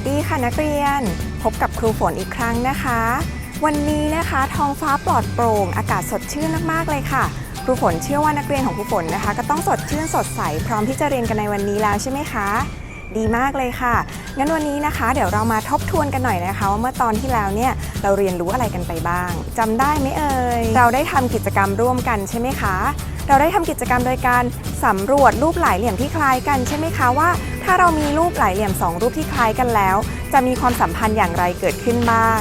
สดีค่ะนักเรียน พบกับครูฝนอีกครั้งนะคะ วันนี้นะคะท้องฟ้าปลอดโปร่ง อากาศสดชื่นมากๆเลยค่ะ ครูฝนเชื่อว่านักเรียนของครูฝนนะคะ ก็ต้องสดชื่นสดใสพร้อมที่จะเรียนกันในวันนี้แล้วใช่ไหมคะ ดีมากเลยค่ะงั้นวันนี้นะคะ เดี๋ยวเรามาทบทวนกันหน่อยนะคะ ว่าเมื่อตอนที่แล้วเนี่ยเราเรียนรู้อะไรกันไปบ้างจำได้ไหมเอ่ยเราได้ทำกิจกรรมร่วมกันใช่ไหมคะ เราได้ทำกิจกรรมโดยการสำรวจรูปหลายเหลี่ยมที่คล้ายกันใช่ไหมคะว่า ถ้าเรามีรูปหลายเหลี่ยมสองรูปที่คล้ายกันแล้ว จะมีความสัมพันธ์อย่างไรเกิดขึ้นบ้าง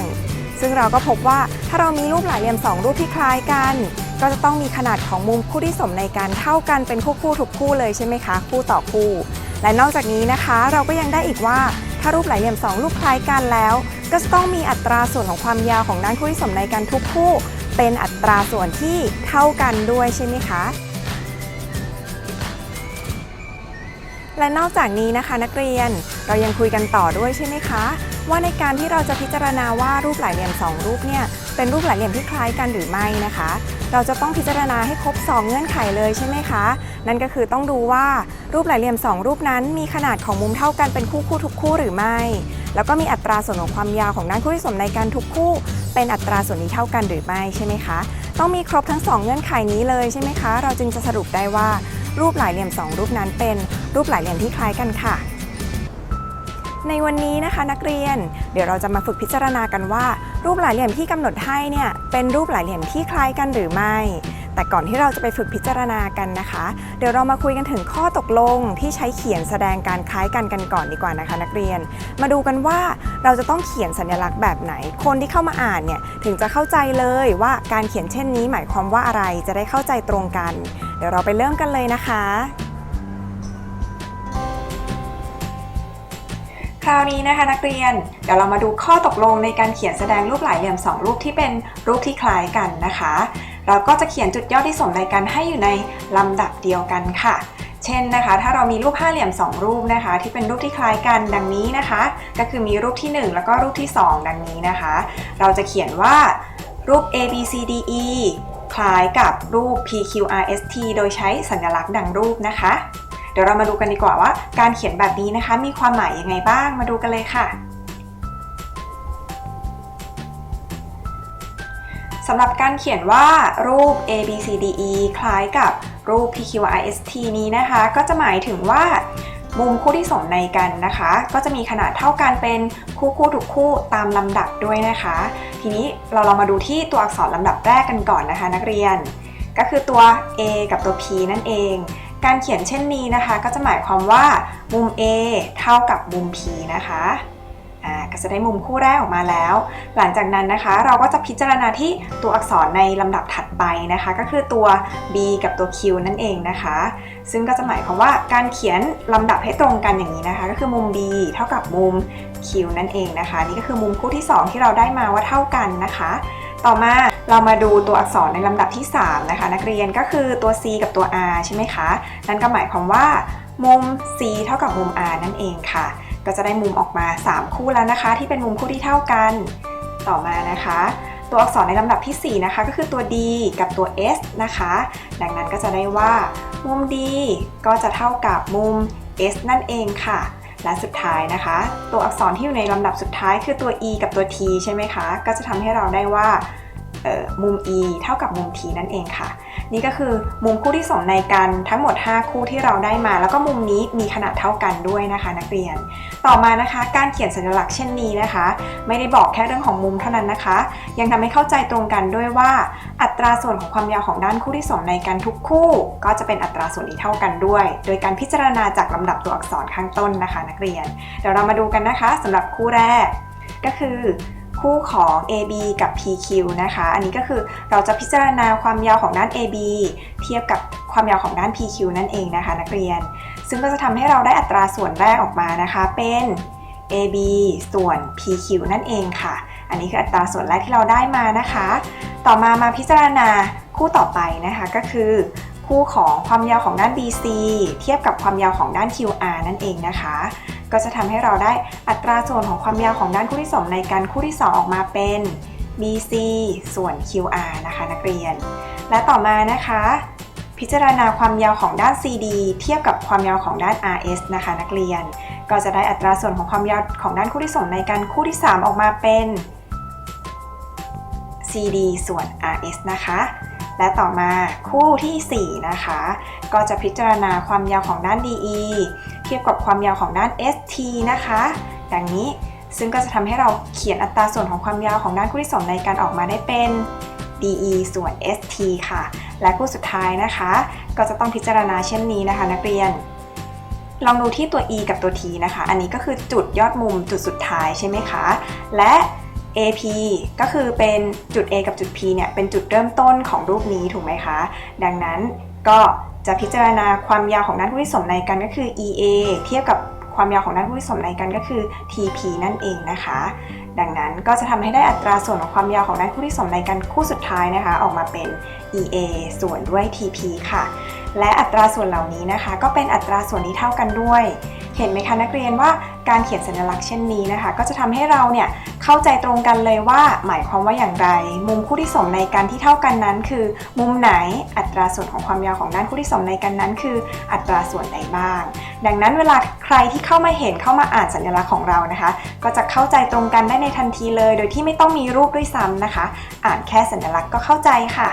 ซึ่งเราก็พบว่าถ้าเรามีรูปหลายเหลี่ยมสองรูปที่คล้ายกัน ก็จะต้องมีขนาดของมุมคู่ที่สมในการเท่ากันเป็นคู่คู่ทุกคู่เลยใช่ไหมคะคู่ต่อคู่และนอกจากนี้นะคะ เราก็ยังได้อีกว่าถ้ารูปหลายเหลี่ยมสองรูปคล้ายกันแล้ว ก็จะต้องมีอัตราส่วนของความยาวของด้านคู่ที่สมในกันทุกคู่ เป็นอัตราส่วนที่เท่ากันด้วยใช่ไหมคะ และนอกจากนี้นะคะนักเรียนเรายังคุยกันต่อด้วยใช่ไหมคะ ว่าในการที่เราจะพิจารณาว่ารูปหลายเหลี่ยมสองรูปเนี่ยเป็นรูปหลายเหลี่ยมที่คล้ายกันหรือไม่นะคะ เราจะต้องพิจารณาให้ครบ 2 เงื่อนไขเลยใช่ไหมคะ นั่นก็คือต้องดูว่ารูปหลายเหลี่ยม 2 รูปนั้น มีขนาดของมุมเท่ากันเป็นคู่คู่ทุกคู่หรือไม่ แล้วก็มีอัตราส่วนของความยาวของด้านคู่ที่สมในกันทุกคู่ เป็นอัตราส่วนนี้เท่ากันหรือไม่ใช่ไหมคะ ต้องมีครบทั้ง 2 เงื่อนไขนี้เลยใช่ไหมคะ เราจึงจะสรุปได้ว่ารูปหลายเหลี่ยม 2 รูปนั้นเป็นรูปหลายเหลี่ยมที่คล้ายกันค่ะในวันนี้นะคะนักเรียนเดี๋ยวเราจะมาฝึกพิจารณากันว่า รูปหลายเหลี่ยมที่กำหนดให้เนี่ยเป็นรูปหลายเหลี่ยมที่คล้ายกันหรือไม่ แต่ก่อนที่เราจะไปฝึกพิจารณากันนะคะ เดี๋ยวเรามาคุยกันถึงข้อตกลงที่ใช้เขียนแสดงการคล้ายกันกันก่อนดีกว่านะคะ นักเรียน มาดูกันว่าเราจะต้องเขียนสัญลักษณ์แบบไหน คนที่เข้ามาอ่านเนี่ยถึงจะเข้าใจเลยว่าการเขียนเช่นนี้หมายความว่าอะไรจะได้เข้าใจตรงกัน เดี๋ยวเราไปเริ่มกันเลยนะคะ ราวนี้นะคะนักเรียน เดี๋ยวเรามาดูข้อตกลงในการเขียนแสดงรูปหลายเหลี่ยม 2 รูปที่เป็นรูปที่คล้ายกันนะคะ เราก็จะเขียนจุดย่อที่สมในกันให้อยู่ในลำดับเดียวกันค่ะ เช่นนะคะ ถ้าเรามีรูปห้าเหลี่ยม 2 รูปนะคะ ที่เป็นรูปที่คล้ายกันดังนี้นะคะ ก็คือมีรูปที่ 1 แล้วก็รูปที่ 2 ดังนี้นะคะ เราจะเขียนว่ารูป A B C D E คล้ายกับรูป P Q R S T โดยใช้สัญลักษณ์ดังรูปนะคะ ดี๋ยวเรามาดูกันดีกว่าว่า การเขียนแบบนี้นะคะ มีความหมายยังไงบ้างมาดูกันเลยค่ะสำหรับการเขียนว่ารูป A B C D E คล้ายกับรูป P Q R S T นี้นะคะ ก็จะหมายถึงว่า มุมคู่ที่สมในกันนะคะ ก็จะมีขนาดเท่ากันเป็นคู่คู่ทุกคู่ตามลำดับด้วยนะคะ ทีนี้เราลองมาดูที่ตัวอักษรลำดับแรกกันก่อนนะคะ นักเรียน ก็คือตัว A กับตัว P นั่นเอง การเขียนเช่นนี้นะคะ ก็จะหมายความว่ามุม A เท่ากับมุม P นะคะก็จะได้มุมคู่แรกออกมาแล้ว หลังจากนั้นนะคะ เราก็จะพิจารณาที่ตัวอักษรในลำดับถัดไปนะคะ ก็คือตัว B กับตัว Q นั่นเองนะคะ ซึ่งก็จะหมายความว่าการเขียนลำดับให้ตรงกันอย่างนี้นะคะ ก็คือมุม B เท่ากับมุม Q นั่นเองนะคะ นี่ก็คือมุมคู่ที่ 2 ที่เราได้มาว่าเท่ากันนะคะ ต่อมา เรามาดูตัวอักษรในลำดับที่ 3 นะคะ นักเรียนก็คือตัว C กับตัว R ใช่ไหมคะ นั่นก็หมายความว่า มุม C เท่ากับมุม R นั่นเองค่ะ ก็จะได้มุมออกมา 3 คู่แล้วนะคะ ที่เป็นมุมคู่ที่เท่ากัน ต่อมานะคะ ตัวอักษรในลำดับทีสี่4 นะคะ ก็คือตัว D กับตัว S นะคะ ดังนั้นก็จะได้ว่า มุม D ก็จะเท่ากับมุม S นั่นเองค่ะและสุดท้ายนะคะ ตัวอักษรที่อยู่ในลำดับสุดท้ายคือตัว E กับตัว T ใช่ไหมคะ ก็จะทำให้เราได้ว่า มุม E เท่ากับมุม T นั่นเองค่ะ นี่ก็คือมุมคู่ที่สมในกันทั้งหมด 5 คู่ที่เราได้มา แล้วก็มุมนี้มีขนาดเท่ากันด้วยนะคะ นักเรียน ต่อมานะคะการเขียนสัญลักษณ์เช่นนี้นะคะ ไม่ได้บอกแค่เรื่องของมุมเท่านั้นนะคะ ยังทำให้เข้าใจตรงกันด้วยว่าอัตราส่วนของความยาวของด้านคู่ที่สมในกันทุกคู่ ก็จะเป็นอัตราส่วนที่เท่ากันด้วย โดยการพิจารณาจากลำดับตัวอักษรข้างต้นนะคะ นักเรียน เดี๋ยวเรามาดูกันนะคะสำหรับคู่แรก ก็คือ คู่ของ AB กับ PQ นะคะ อันนี้ก็คือเราจะพิจารณาความยาวของด้าน AB เทียบกับความยาวของด้าน PQ นั่นเองนะคะนักเรียน ซึ่งก็จะทำให้เราได้อัตราส่วนแรกออกมานะคะเป็น AB ส่วน PQ นั่นเองค่ะ อันนี้คืออัตราส่วนแรกที่เราได้มานะคะ ต่อมามาพิจารณาคู่ต่อไปนะคะก็คือคู่ของความยาวของด้าน BC เทียบกับความยาวของด้าน QR นั่นเองนะคะ ก็จะทำให้เราได้อัตราส่วนของความยาวของด้านคู่ที่สมในกันคู่ที่ 2 ออกมาเป็น BC ส่วน QR นะคะนักเรียน และต่อมานะคะ พิจารณาความยาวของด้าน CD เทียบกับความยาวของด้าน RS นะคะนักเรียน ก็จะได้อัตราส่วนของความยาวของด้านคู่ที่ส่งในกันคู่ที่ 3 ออกมาเป็น CD ส่วน RS นะคะและต่อมาคู่ทีสี่4 นะคะ ก็จะพิจารณาความยาวของด้าน DE ทียบกับความยาวของด้าน ST นะคะ ดังนี้ซึ่งก็จะทำให้เราเขียนอัตราส่วนของความยาวของด้านคู่ที่สองในการออกมาได้เป็น DE ส่วน ST ค่ะ และคู่สุดท้ายนะคะ ก็จะต้องพิจารณาเช่นนี้นะคะ นักเรียน ลองดูที่ตัว E กับตัว T นะคะ อันนี้ก็คือจุดยอดมุมจุดสุดท้ายใช่ไหมคะ และ AP ก็คือเป็นจุด A กับจุด P เนี่ยเป็นจุดเริ่มต้นของรูปนี้ถูกไหมคะ ดังนั้นก็ จะพิจารณาความยาวของด้านคู่ที่สมในกันก็คือ EA เทียบกับความยาวของด้านคู่ที่สมในกันก็คือ TP นั่นเองนะคะ ดังนั้นก็จะทำให้ได้อัตราส่วนของความยาวของด้านคู่ที่สมในกันคู่สุดท้ายนะคะ ออกมาเป็น EA ส่วนด้วย TP ค่ะ และอัตราส่วนเหล่านี้นะคะ ก็เป็นอัตราส่วนที่เท่ากันด้วย เห็นไหมคะนักเรียนว่า การเขียนสัญลักษณ์เช่นนี้นะคะ ก็จะทำให้เราเนี่ยเข้าใจตรงกันเลยว่าหมายความว่าอย่างไร มุมคู่ที่สมในกันที่เท่ากันนั้น คือ มุมไหนอัตราส่วนของความยาวของด้านคู่ที่สมในกันนั้น คือ อัตราส่วนใดบ้าง ดังนั้นเวลาใครที่เข้ามาเห็นเข้ามาอ่านสัญลักษณ์ของเรานะคะ ก็จะเข้าใจตรงกันได้ในทันทีเลย โดยที่ไม่ต้องมีรูปด้วยซ้ำนะคะ อ่านแค่สัญลักษณ์ก็เข้าใจค่ะ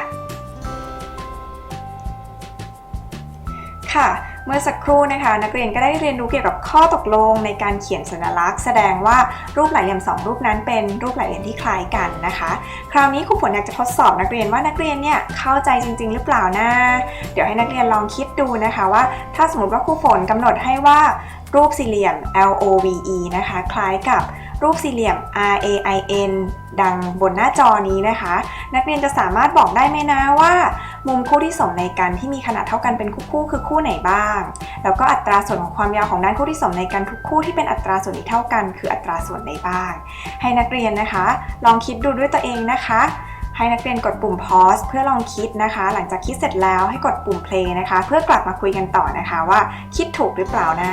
ค่ะเมื่อสักครู่นะคะ นักเรียนก็ได้เรียนรู้เกี่ยวกับ ข้อตกลงในการเขียนสัญลักษณ์ แสดงว่ารูปหลายเหลี่ยมสองรูปนั้นเป็นรูปหลายเหลี่ยมที่คล้ายกันนะคะ คราวนี้ครูฝนอยากจะทดสอบนักเรียนว่านักเรียนเนี่ยเข้าใจจริง ๆ หรือเปล่านะ เดี๋ยวให้นักเรียนลองคิดดูนะคะว่า ถ้าสมมติว่าครูฝนกำหนดให้ว่ารูปสี่เหลี่ยม L O V E นะคะ คล้ายกับ รูปสี่เหลี่ยม R A I N ดังบนหน้าจอนี้นะคะ นักเรียนจะสามารถบอกได้ไหมนะว่า มุมคู่ที่สมในกันที่มีขนาดเท่ากันเป็นคู่ๆคือคู่ไหนบ้าง แล้วก็อัตราส่วนของความยาวของด้านคู่ที่สมในกันทุกคู่ที่เป็นอัตราส่วนที่เท่ากัน คืออัตราส่วนใดบ้าง ให้นักเรียนนะคะ ลองคิดดูด้วยตัวเองนะคะให้นักเรียนกดปุ่ม pause เพื่อลองคิดนะคะ หลังจากคิดเสร็จแล้วให้กดปุ่ม play นะคะ เพื่อกลับมาคุยกันต่อนะคะว่าคิดถูกหรือเปล่านะ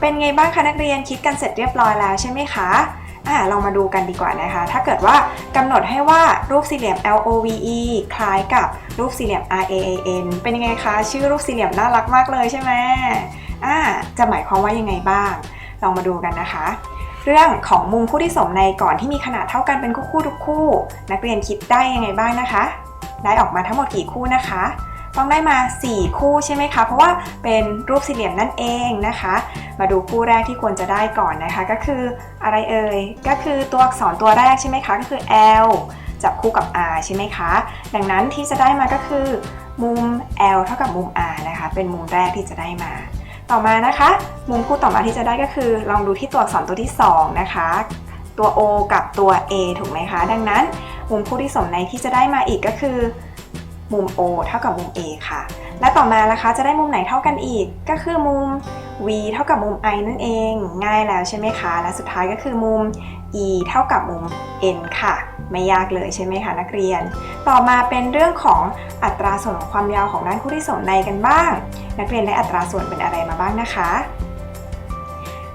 เป็นไงบ้างคะนักเรียนคิดกันเสร็จเรียบร้อยแล้วใช่ไหมคะอ่าลองมาดูกันดีกว่านะคะ ถ้าเกิดว่ากำหนดให้ว่ารูปสี่เหลี่ยม LOVE คล้ายกับรูปสี่เหลี่ยม RAAN เป็นยังไงคะ ชื่อรูปสี่เหลี่ยมน่ารักมากเลยใช่ไหมอ่าจะหมายความว่ายังไงบ้าง ลองมาดูกันนะคะ เรื่องของมุมคู่ที่สมในก่อนที่มีขนาดเท่ากันเป็นคู่ๆทุกคู่ นักเรียนคิดได้ยังไงบ้างนะคะ ได้ออกมาทั้งหมดกี่คู่นะคะ ต้องได้มา 4 คู่ใช่ไหมคะ เพราะว่าเป็นรูปสี่เหลี่ยมนั่นเองนะคะ มาดูคู่แรกที่ควรจะได้ก่อนนะคะ ก็คืออะไรเอ่ย ก็คือตัวอักษรตัวแรกใช่ไหมคะ ก็คือ L จับคู่กับ R ใช่ไหมคะ ดังนั้นที่จะได้มาก็คือ มุม L เท่ากับมุม R นะคะ เป็นมุมแรกที่จะได้มา ต่อมานะคะ มุมคู่ต่อมาที่จะได้ก็คือ ลองดูที่ตัวอักษรตัวที่ 2 นะคะ ตัว O กับตัว A ถูกไหมคะ ดังนั้นมุมคู่ที่สมในที่จะได้มาอีกก็คือ มุม O เท่ากับมุม A ค่ะ และต่อมานะคะจะได้มุมไหนเท่ากันอีก ก็คือมุม V เท่ากับมุม I นั่นเอง ง่ายแล้วใช่ไหมคะ และสุดท้ายก็คือมุม E เท่ากับมุม N ค่ะ ไม่ยากเลยใช่ไหมคะนักเรียน ต่อมาเป็นเรื่องของอัตราส่วนของความยาวของด้านคู่ที่สมในกันบ้าง นักเรียนได้อัตราส่วนเป็นอะไรมาบ้างนะคะ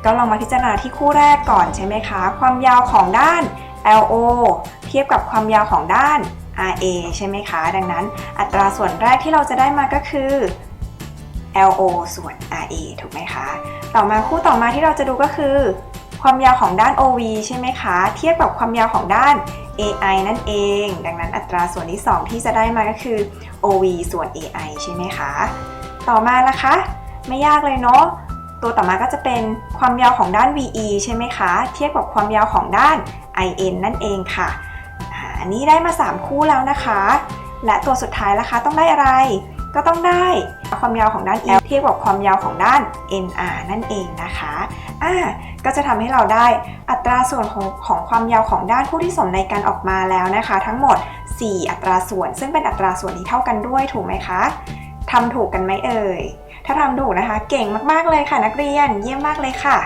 ก็ลองมาพิจารณาที่คู่แรกก่อนใช่ไหมคะ ความยาวของด้าน LO เทียบกับความยาวของด้าน RA ใช่ไหมคะ ดังนั้นอัตราส่วนแรกที่เราจะได้มาก็คือ LO ส่วน RA ถูกไหมคะ ต่อมาคู่ต่อมาที่เราจะดูก็คือ ความยาวของด้าน OV ใช่ไหมคะ เทียบกับความยาวของด้าน AI นั่นเอง ดังนั้นอัตราส่วนที่ 2 ที่จะได้มาก็คือ OV ส่วน AI ใช่ไหมคะ ต่อมานะคะ ไม่ยากเลยเนาะ ตัวต่อมาก็จะเป็นความยาวของด้าน VE ใช่ไหมคะ เทียบกับความยาวของด้าน IN นั่นเองค่ะ อันนี้ได้มา 3 คู่แล้วนะคะ และตัวสุดท้ายนะคะต้องได้อะไร ก็ต้องได้ความยาวของด้าน L เทียบกับความยาวของด้าน NR นั่นเองนะคะอ่าก็จะทำให้เราได้อัตราส่วนของของความยาวของด้านคู่ที่สมในกันออกมาแล้วนะคะ ทั้งหมด 4 อัตราส่วน ซึ่งเป็นอัตราส่วนที่เท่ากันด้วยถูกไหมคะทำถูกกันไหมเอ่ย ถ้าทำถูกนะคะ เก่งมากๆเลยค่ะนักเรียนเยี่ยมมากเลยค่ะ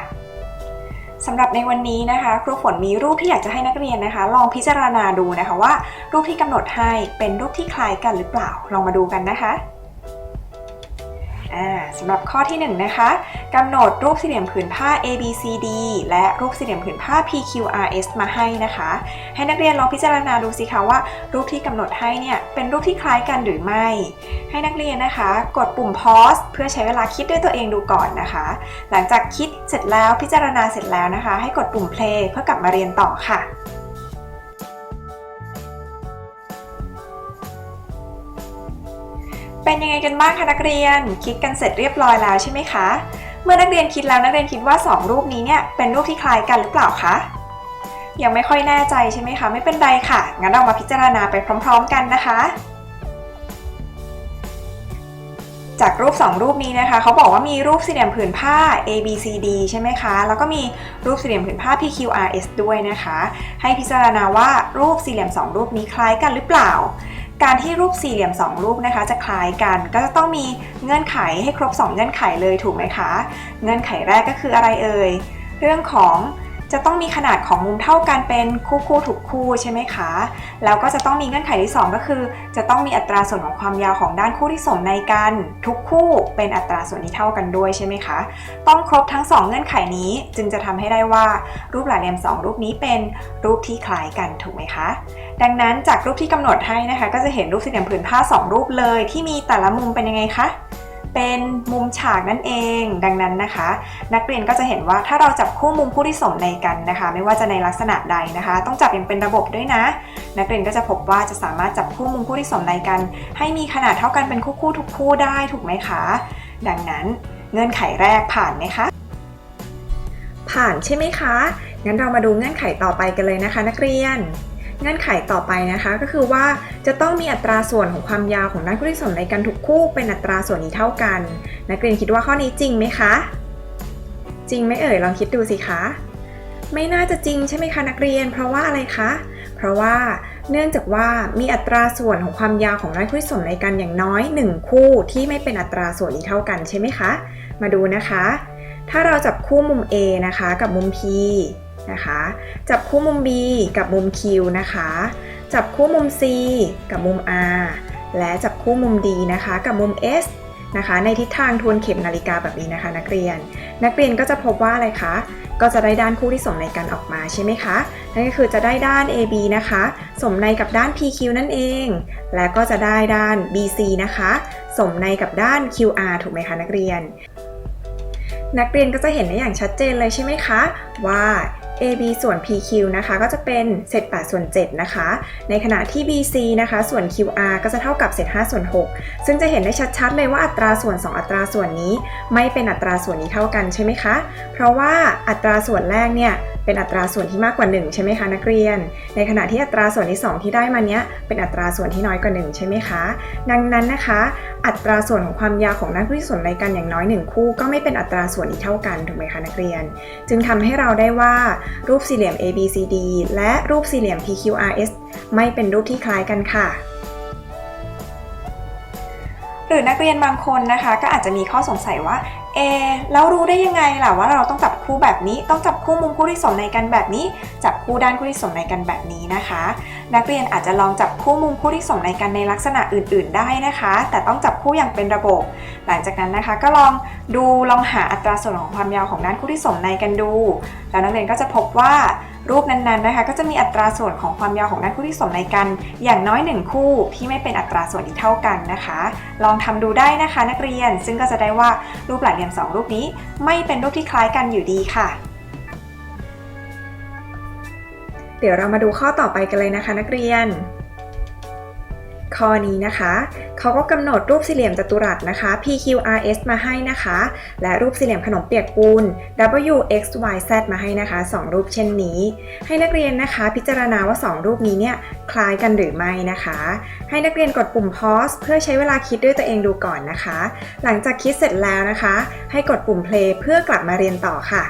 สำหรับในวันนี้นะคะ ครูฝนมีรูปที่อยากจะให้นักเรียนนะคะ ลองพิจารณาดูนะคะว่า รูปที่กำหนดให้เป็นรูปที่คล้ายกันหรือเปล่า ลองมาดูกันนะคะ สำหรับข้อที่ 1 นะคะกำหนดรูปสี่เหลี่ยมผืนผ้า ABCD และรูปสี่เหลี่ยมผืนผ้า PQRS มาให้นะคะ ให้นักเรียนลองพิจารณาดูสิคะว่า รูปที่กำหนดให้เนี่ยเป็นรูปที่คล้ายกันหรือไม่ ให้นักเรียนนะคะ กดปุ่ม pause เพื่อใช้เวลาคิดด้วยตัวเองดูก่อนนะคะ หลังจากคิดเสร็จแล้วพิจารณาเสร็จแล้วนะคะ ให้กดปุ่ม play เพื่อกลับมาเรียนต่อค่ะ เป็นยังไงกันบ้างคะนักเรียน คิดกันเสร็จเรียบร้อยแล้วใช่ไหมคะ เมื่อนักเรียนคิดแล้วนักเรียนคิดว่า 2 รูปนี้เนี่ยเป็นรูปที่คล้ายกันหรือเปล่าคะยังไม่ค่อยแน่ใจใช่ไหมคะ ไม่เป็นไรค่ะ งั้นเรามาพิจารณาไปพร้อม ๆ กันนะคะ จากรูป 2 รูปนี้นะคะเขาบอกว่ามีรูปสี่เหลี่ยมผืนผ้า A B C D ใช่ไหมคะ แล้วก็มีรูปสี่เหลี่ยมผืนผ้า P Q R S ด้วยนะคะ ให้พิจารณาว่ารูปสี่เหลี่ยม 2 รูปนี้คล้ายกันหรือเปล่า การที่รูปสี่เหลี่ยม 2 รูปนะคะ จะคล้ายกัน ก็จะต้องมีเงื่อนไขให้ครบ 2 เงื่อนไขเลยถูกไหมคะ เงื่อนไขแรกก็คืออะไรเอ่ย เรื่องของจะต้องมีขนาดของมุมเท่ากันเป็นคู่คู่ถูกคู่ใช่ไหมคะ แล้วก็จะต้องมีเงื่อนไขที่ 2 ก็คือ จะต้องมีอัตราส่วนของความยาวของด้านคู่ที่สมในกันทุกคู่เป็นอัตราส่วนที่เท่ากันด้วยใช่ไหมคะ ต้องครบทั้ง 2 เงื่อนไขนี้จึงจะทำให้ได้ว่ารูปหลายเหลี่ยม 2 รูปนี้เป็นรูปที่คล้ายกันถูกไหมคะ ดังนั้นจากรูปที่กำหนดให้นะคะ ก็จะเห็นรูปสี่เหลี่ยมผืนผ้า 2 รูปเลย ที่มีแต่ละมุมเป็นยังไงคะเป็นมุมฉากนั่นเอง ดังนั้นนะคะ นักเรียนก็จะเห็นว่าถ้าเราจับคู่มุมคู่ที่สมในกันนะคะ ไม่ว่าจะในลักษณะใดนะคะ ต้องจับอย่างเป็นระบบด้วยนะ นักเรียนก็จะพบว่าจะสามารถจับคู่มุมคู่ที่สมในกัน ให้มีขนาดเท่ากันเป็นคู่คู่ทุกคู่ได้ถูกไหมคะ ดังนั้นเงื่อนไขแรกผ่านไหมคะ ผ่านใช่ไหมคะงั้นเรามาดูเงื่อนไขต่อไปกันเลยนะคะ นักเรียน เงื่อนไขต่อไปนะคะก็คือว่าจะต้องมีอัตราส่วนของความยาวของด้านคู่ที่สมในกันทุกคู่เป็นอัตราส่วนนี้เท่ากัน นักเรียนคิดว่าข้อนี้จริงไหมคะ จริงไหมเอ่ยลองคิดดูสิคะ ไม่น่าจะจริงใช่ไหมคะนักเรียน เพราะว่าอะไรคะ เพราะว่าเนื่องจากว่ามีอัตราส่วนของความยาวของด้านคู่ที่สมในกันอย่างน้อย 1 คู่ที่ไม่เป็นอัตราส่วนนี้เท่ากันใช่ไหมคะ มาดูนะคะ ถ้าเราจับคู่มุม A นะคะ กับมุม P นะคะ จับคู่มุม B กับมุม Q นะคะ จับคู่มุม C กับมุม R และจับคู่มุม D นะคะ กับมุม S นะคะ ในทิศทางทวนเข็มนาฬิกาแบบนี้นะคะ นักเรียน นักเรียนก็จะพบว่าอะไรคะ ก็จะได้ด้านคู่ที่สมในกันออกมาใช่ไหมคะ นั่นก็คือจะได้ด้าน AB นะคะ สมในกับด้าน PQ นั่นเอง และก็จะได้ด้าน BC นะคะ สมในกับด้าน QR ถูกไหมคะนักเรียนนักเรียนก็จะเห็นได้อย่างชัดเจนเลยใช่ไหมคะ ว่า AB ส่วน PQ นะคะก็จะเป็นเศษ8ส่วน7นะคะ ในขณะที่ BC นะคะส่วน QR ก็จะเท่ากับเศษ5ส่วน6ซึ่งจะเห็นได้ชัดๆเลยว่าอัตราส่วน 2 อัตราส่วนนี้ ไม่เป็นอัตราส่วนนี้เท่ากันใช่ไหมคะ เพราะว่าอัตราส่วนแรกเนี่ย เป็นอัตราส่วนที่มากกว่า 1 ใช่ไหมคะนักเรียน ในขณะที่อัตราส่วนที่ 2 ที่ได้มาเนี้ยเป็นอัตราส่วนที่น้อยกว่า 1 ใช่ไหมคะ ดังนั้นนะคะ อัตราส่วนของความยาวของด้านคู่ที่สมในกันอย่างน้อย 1 คู่ ก็ไม่เป็นอัตราส่วนที่เท่ากันถูกไหมคะนักเรียน จึงทำให้เราได้ว่ารูปสี่เหลี่ยม ABCD และรูปสี่เหลี่ยม PQRS ไม่เป็นรูปที่คล้ายกันค่ะหรือนักเรียนบางคนนะคะ ก็อาจจะมีข้อสงสัยว่าเอแล้วรู้ได้ยังไงล่ะว่าเราต้องจับคู่แบบนี้ ต้องจับคู่มุมคู่ที่สมในกันแบบนี้ จับคู่ด้านคู่ที่สมในกันแบบนี้นะคะ นักเรียนอาจจะลองจับคู่มุมคู่ที่สมในกันในลักษณะอื่น ๆ ได้นะคะ แต่ต้องจับคู่อย่างเป็นระบบ หลังจากนั้นนะคะ ก็ลองดูลองหาอัตราส่วนของความยาวของด้านคู่ที่สมในกันดู แล้วนักเรียนก็จะพบว่ารูปนั้นๆนะคะ ก็จะมีอัตราส่วนของความยาวของด้านคู่ที่สมในกัน อย่างน้อยหนึ่งคู่ที่ไม่เป็นอัตราส่วนที่เท่ากันนะคะ ลองทำดูได้นะคะ นักเรียนซึ่งก็จะได้ว่ารูปหลายเหลี่ยมสองรูปนี้ ไม่เป็นรูปที่คล้ายกันอยู่ดีค่ะ เดี๋ยวเรามาดูข้อต่อไปกันเลยนะคะนักเรียน ข้อนี้นะคะเขาก็กำหนดรูปสี่เหลี่ยมจัตุรัสนะคะ PQRS มาให้นะคะ และรูปสี่เหลี่ยมขนมเปียกปูน WXYZ มาให้นะคะ 2 รูปเช่นนี้ ให้นักเรียนนะคะ พิจารณาว่า 2 รูปนี้เนี่ยคล้ายกันหรือไม่นะคะ ให้นักเรียนกดปุ่ม pause เพื่อใช้เวลาคิดด้วยตัวเองดูก่อนนะคะ หลังจากคิดเสร็จแล้วนะคะ ให้กดปุ่ม play เพื่อกลับมาเรียนต่อค่ะ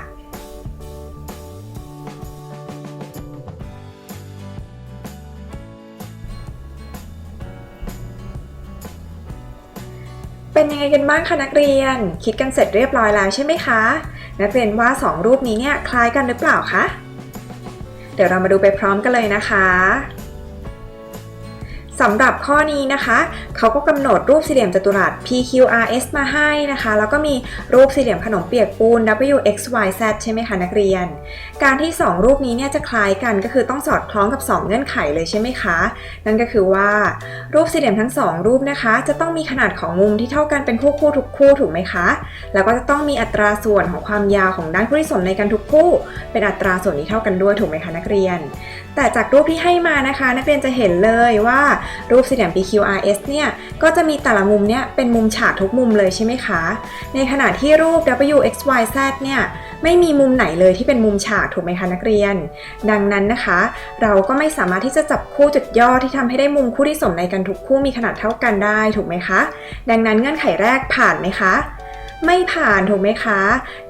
ยังไงกันบ้างคะนักเรียน คิดกันเสร็จเรียบร้อยแล้วใช่ไหมคะ นักเรียนว่า 2 รูปนี้เนี่ยคล้ายกันหรือเปล่าคะ เดี๋ยวเรามาดูไปพร้อมกันเลยนะคะ สำหรับข้อนี้นะคะเขาก็กำหนดรูปสี่เหลี่ยมจัตุรัส PQRS มาให้นะคะ แล้วก็มีรูปสี่เหลี่ยมขนมเปียกปูน WXYZ ใช่ไหมคะนักเรียน การที่ 2 รูปนี้เนี่ยจะคล้ายกันก็คือต้องสอดคล้องกับ 2 เงื่อนไขเลยใช่ไหมคะ นั่นก็คือว่ารูปสี่เหลี่ยมทั้ง 2 รูปนะคะ จะต้องมีขนาดของมุมที่เท่ากันเป็นคู่คู่ทุกคู่ถูกไหมคะ แล้วก็จะต้องมีอัตราส่วนของความยาวของด้านคู่ที่สนในกันทุกคู่ เป็นอัตราส่วนที่เท่ากันด้วยถูกไหมคะนักเรียนแต่จากรูปที่ให้มานะคะ นักเรียนจะเห็นเลยว่ารูปสี่เหลี่ยม PQRS เนี่ย ก็จะมีแต่ละมุมเนี่ยเป็นมุมฉากทุกมุมเลยใช่ไหมคะ ในขณะที่รูป WXYZ เนี่ยไม่มีมุมไหนเลยที่เป็นมุมฉากถูกไหมคะนักเรียน ดังนั้นนะคะ เราก็ไม่สามารถที่จะจับคู่จุดย่อที่ทำให้ได้มุมคู่ที่สมในกันทุกคู่มีขนาดเท่ากันได้ถูกไหมคะ ดังนั้นเงื่อนไขแรกผ่านไหมคะ ไม่ผ่านถูกไหมคะ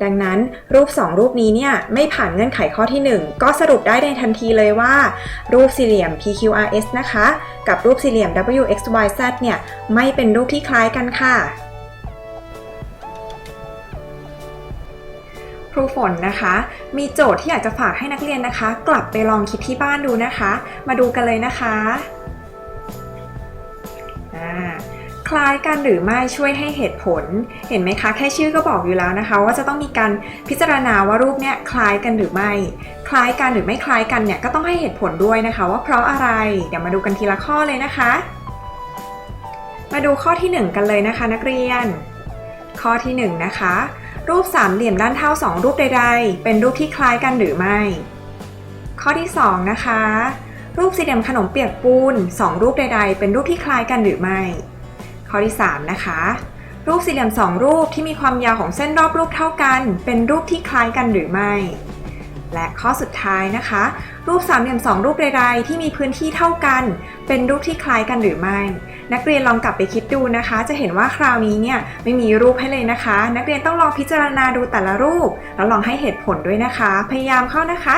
ดังนั้นรูป 2 รูปนี้เนี่ยไม่ผ่านเงื่อนไขข้อที่ 1 ก็สรุปได้ในทันทีเลยว่า รูปสี่เหลี่ยม PQRS นะคะ กับรูปสี่เหลี่ยม WXYZ เนี่ยไม่เป็นรูปที่คล้ายกันค่ะครูฝนนะคะ มีโจทย์ที่อยากจะฝากให้นักเรียนนะคะ กลับไปลองคิดที่บ้านดูนะคะ มาดูกันเลยนะคะอ่า คล้ายกันหรือไม่ช่วยให้เหตุผล เห็นไหมคะ แค่ชื่อก็บอกอยู่แล้วนะคะ ว่าจะต้องมีการพิจารณาว่ารูปเนี้ยคล้ายกันหรือไม่ คล้ายกันหรือไม่คล้ายกันเนี่ยก็ต้องให้เหตุผลด้วยนะคะ ว่าเพราะอะไร เดี๋ยวมาดูกันทีละข้อเลยนะคะ มาดูข้อที่หนึ่งกันเลยนะคะ นักเรียน ข้อที่หนึ่งนะคะ รูปสามเหลี่ยมด้านเท่าสองรูปใด ๆ เป็นรูปที่คล้ายกันหรือไม่ ข้อที่สองนะคะรูปสี่เหลี่ยมขนมเปียกปูนสองรูปใด ๆ เป็นรูปที่คล้ายกันหรือไม่ ข้อที่สามนะคะ รูปสี่เหลี่ยมสองรูปที่มีความยาวของเส้นรอบรูปเท่ากัน เป็นรูปที่คล้ายกันหรือไม่ และข้อสุดท้ายนะคะ รูปสามเหลี่ยมสองรูปใดๆที่มีพื้นที่เท่ากัน เป็นรูปที่คล้ายกันหรือไม่ นักเรียนลองกลับไปคิดดูนะคะ จะเห็นว่าคราวนี้เนี่ยไม่มีรูปให้เลยนะคะ นักเรียนต้องลองพิจารณาดูแต่ละรูป แล้วลองให้เหตุผลด้วยนะคะ พยายามเข้านะคะ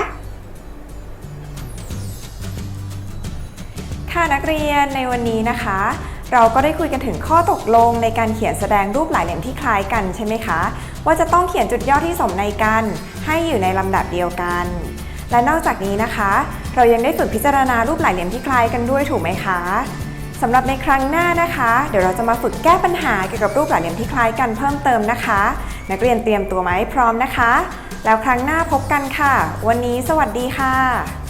ค่ะนักเรียนในวันนี้นะคะ เราก็ได้คุยกันถึงข้อตกลงในการเขียนแสดงรูปหลายเหลี่ยมที่คล้ายกันใช่ไหมคะ ว่าจะต้องเขียนจุดย่อที่สมในกัน ให้อยู่ในลำดับเดียวกัน และนอกจากนี้นะคะ เรายังได้ฝึกพิจารณารูปหลายเหลี่ยมที่คล้ายกันด้วยถูกไหมคะสำหรับในครั้งหน้านะคะ เดี๋ยวเราจะมาฝึกแก้ปัญหาเกี่ยวกับรูปหลายเหลี่ยมที่คล้ายกันเพิ่มเติมนะคะ นักเรียนเตรียมตัวมาให้พร้อมนะคะ แล้วครั้งหน้าพบกันค่ะ วันนี้สวัสดีค่ะ